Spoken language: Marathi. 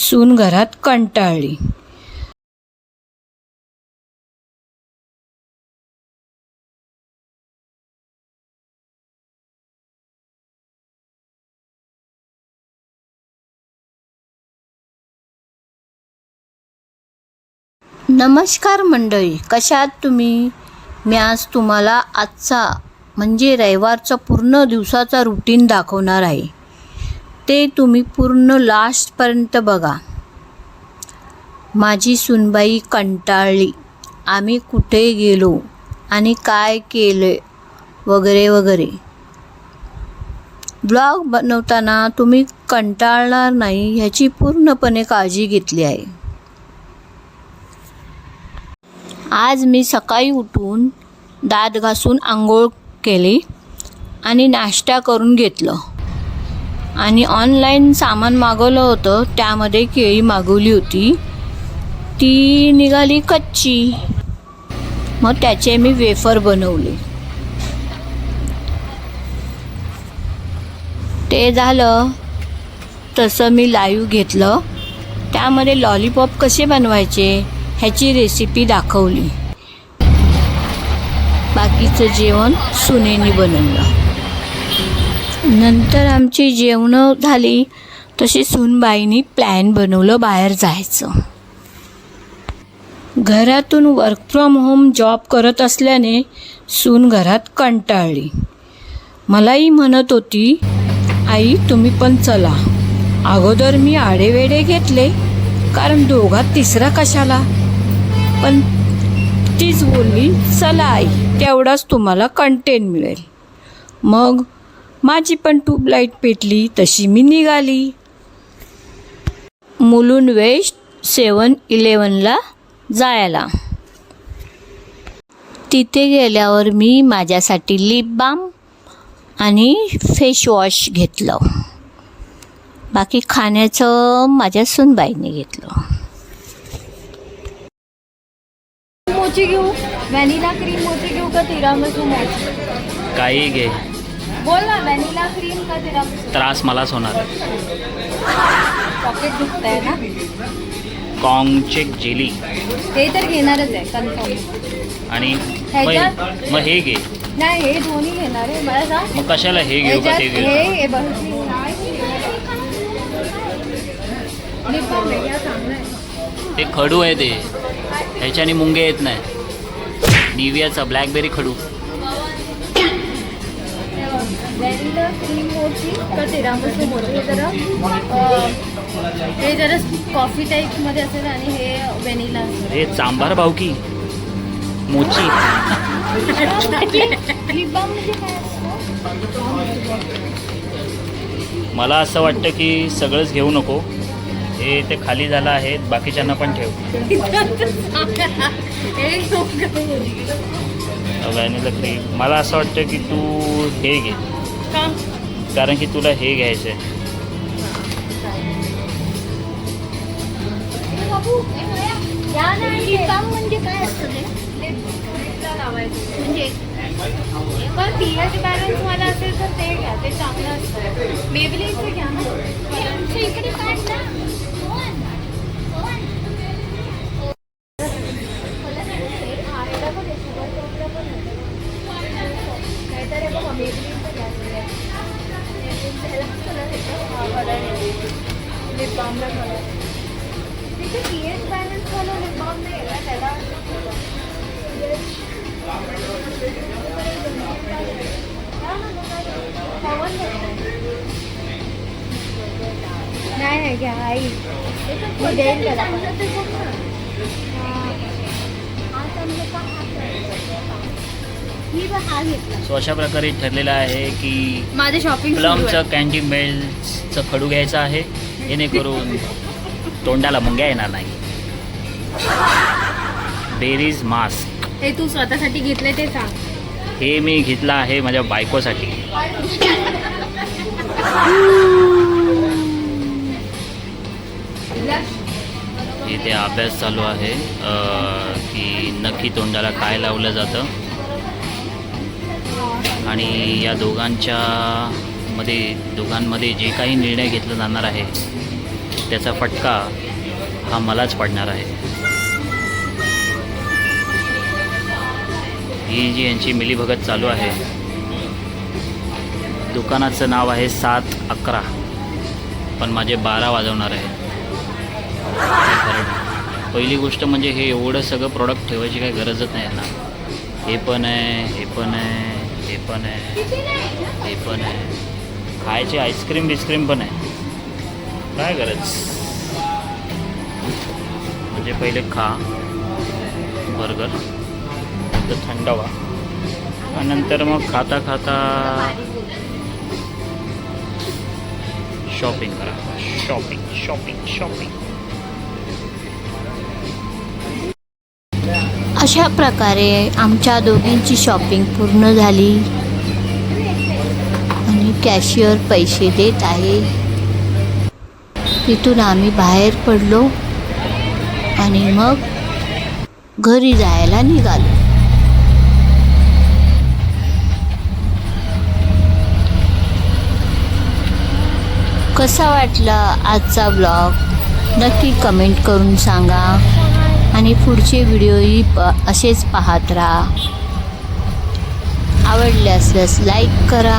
सून घरात कंटाळली. नमस्कार मंडळी कशा आहात तुम्ही? मी आज तुम्हाला आजचा म्हणजे रविवारचा पूर्ण दिवसाचा रुटीन दाखवणार आहे. ते तुम्ही पूर्ण लास्टपर्यंत बघा. माझी सुनबाई कंटाळली. आम्ही कुठे गेलो आणि काय केले वगैरे वगैरे. ब्लॉग बनवताना तुम्ही कंटाळणार नाही ह्याची पूर्णपणे काळजी घेतली आहे. आज मी सकाळी उठून दात घासून आंघोळ केली आणि नाश्ता करून घेतलं. आणि ऑनलाईन सामान मागवलं होतं त्यामध्ये केळी मागवली होती. ती निघाली कच्ची. मग त्याचे मी वेफर बनवले. ते झालं तसं मी लाईव्ह घेतलं. त्यामध्ये लॉलीपॉप कसे बनवायचे ह्याची रेसिपी दाखवली. बाकीचं जेवण सुनेनी बनवलं. नंतर आमची जेवणं झाली. तशी सूनबाईनी प्लॅन बनवलं बाहेर जायचं. घरातून वर्क फ्रॉम होम जॉब करत असल्याने सून घरात कंटाळली. मलाही म्हणत होती आई तुम्ही पण चला. अगोदर मी आडेवेडे घेतले कारण दोघात तिसरा कशाला? पण तीच बोलली चला आई तेवढाच तुम्हाला कंटेन मिळेल. मग माझी पण ट्यूबलाईट पेटली तशी मी निघाली. मुलून वेस्ट सेवन इलेवनला जायला. तिथे गेल्यावर मी माझ्यासाठी लिप बाम आणि फेस वॉश घेतलं. बाकी खाण्याचं माझ्या सुनबाईने घेतलं. मोची घेऊ? व्हॅनिला क्रीम मोची घेऊ का तिरामिसू मोची काही घे. बोल ना व्हॅनिला क्रीम का तिरामिसू त्रास मलाच होणार. पॉकेट दुखतंय ना? कॉंगचेक जेली. ते तर घेणारच आहे कन्फर्म आणि? मग मग हे घे. नाही हे दोन्ही घेणार आहे मला सांग. मग कशाला हे घेऊ का ह्याच्यात ते हे घेऊ हे बघ. Lip balm वेगळा चांगला आहे. ते खडू आहे ते. ह्याच्याने मुंगे येत नाही. निवियाचा ब्लॅकबेरी खडू. व्हॅनिला क्रीम मोची का तिरामिसू मोची हे जरा हे जरा कॉफी टाईपमध्ये असेल आणि हे व्हॅनिला हे चांभार भावकी मोची. मला असं वाटतं की सगळंच घेऊ नको. हे ते खाली झालं आहे बाकीच्यांना पण ठेव. हे. व्हॅनिला क्रीम मला असं वाटतं की तू हे घे. का? कारण की तुला हे घ्यायचं आहे म्हणजे काय असतं ते? लिपला लावायचं. म्हणजे पण पीएच बॅलन्स मला असेल तर ते घ्या ते चांगलं असतं. मेबलीचं घ्या ना. आमच्या इकडे काढ ना. लिप तिथे बॅलन्स लिप बाम नाही आहे ना त्याला नाही नाही घ्या आई. हा सो अशा प्रकारे ठरलेलं आहे की माझं शॉपिंग प्लमचं कॅन्डी मेल्सचं खडू घ्यायचं आहे. जेणेकरून तोंडाला मुंग्या येणार नाही. बेरीज मास्क हे तू स्वतःसाठी घेतले ते सांग. हे मी घेतलं आहे माझ्या बायकोसाठी. इथे अभ्यास चालू आहे अं, की नक्की तोंडाला काय लावलं जातं. आणि या दोघांच्या मध्ये दोघांमध्ये जे काही निर्णय घेतला जाणार आहे त्याचा फटका हा मलाच पडणार आहे. ही जी यांची मिलीभगत चालू आहे दुकानाचं नाव आहे सात अकरा पण माझे बारा वाजवणार आहे. पहिली गोष्ट म्हणजे हे एवढं सगळं प्रॉडक्ट ठेवायची काही गरजच नाही आहे ना हे पण आहे हे पण आहे हे पण आहे हे पण आहे. खायची आईस्क्रीम बिस्क्रीम पण आहे. काय गरज? म्हणजे पहिले खा. बर्गर. तर थंड व्हा आणि नंतर मग खाता खाता शॉपिंग करा. Shopping shopping shopping. अशा प्रकारे आमच्या दोघींची शॉपिंग पूर्ण झाली. कॅशियर पैसे देत आहे. तिथून आम्ही बाहेर पडलो आणि मग घरी जायला निघालो. कसा वाटला आजचा ब्लॉग नक्की कमेंट करून सांगा आणि पुढचे व्हिडिओही प असेच पाहत राहा. आवडले असल्यास लाईक करा.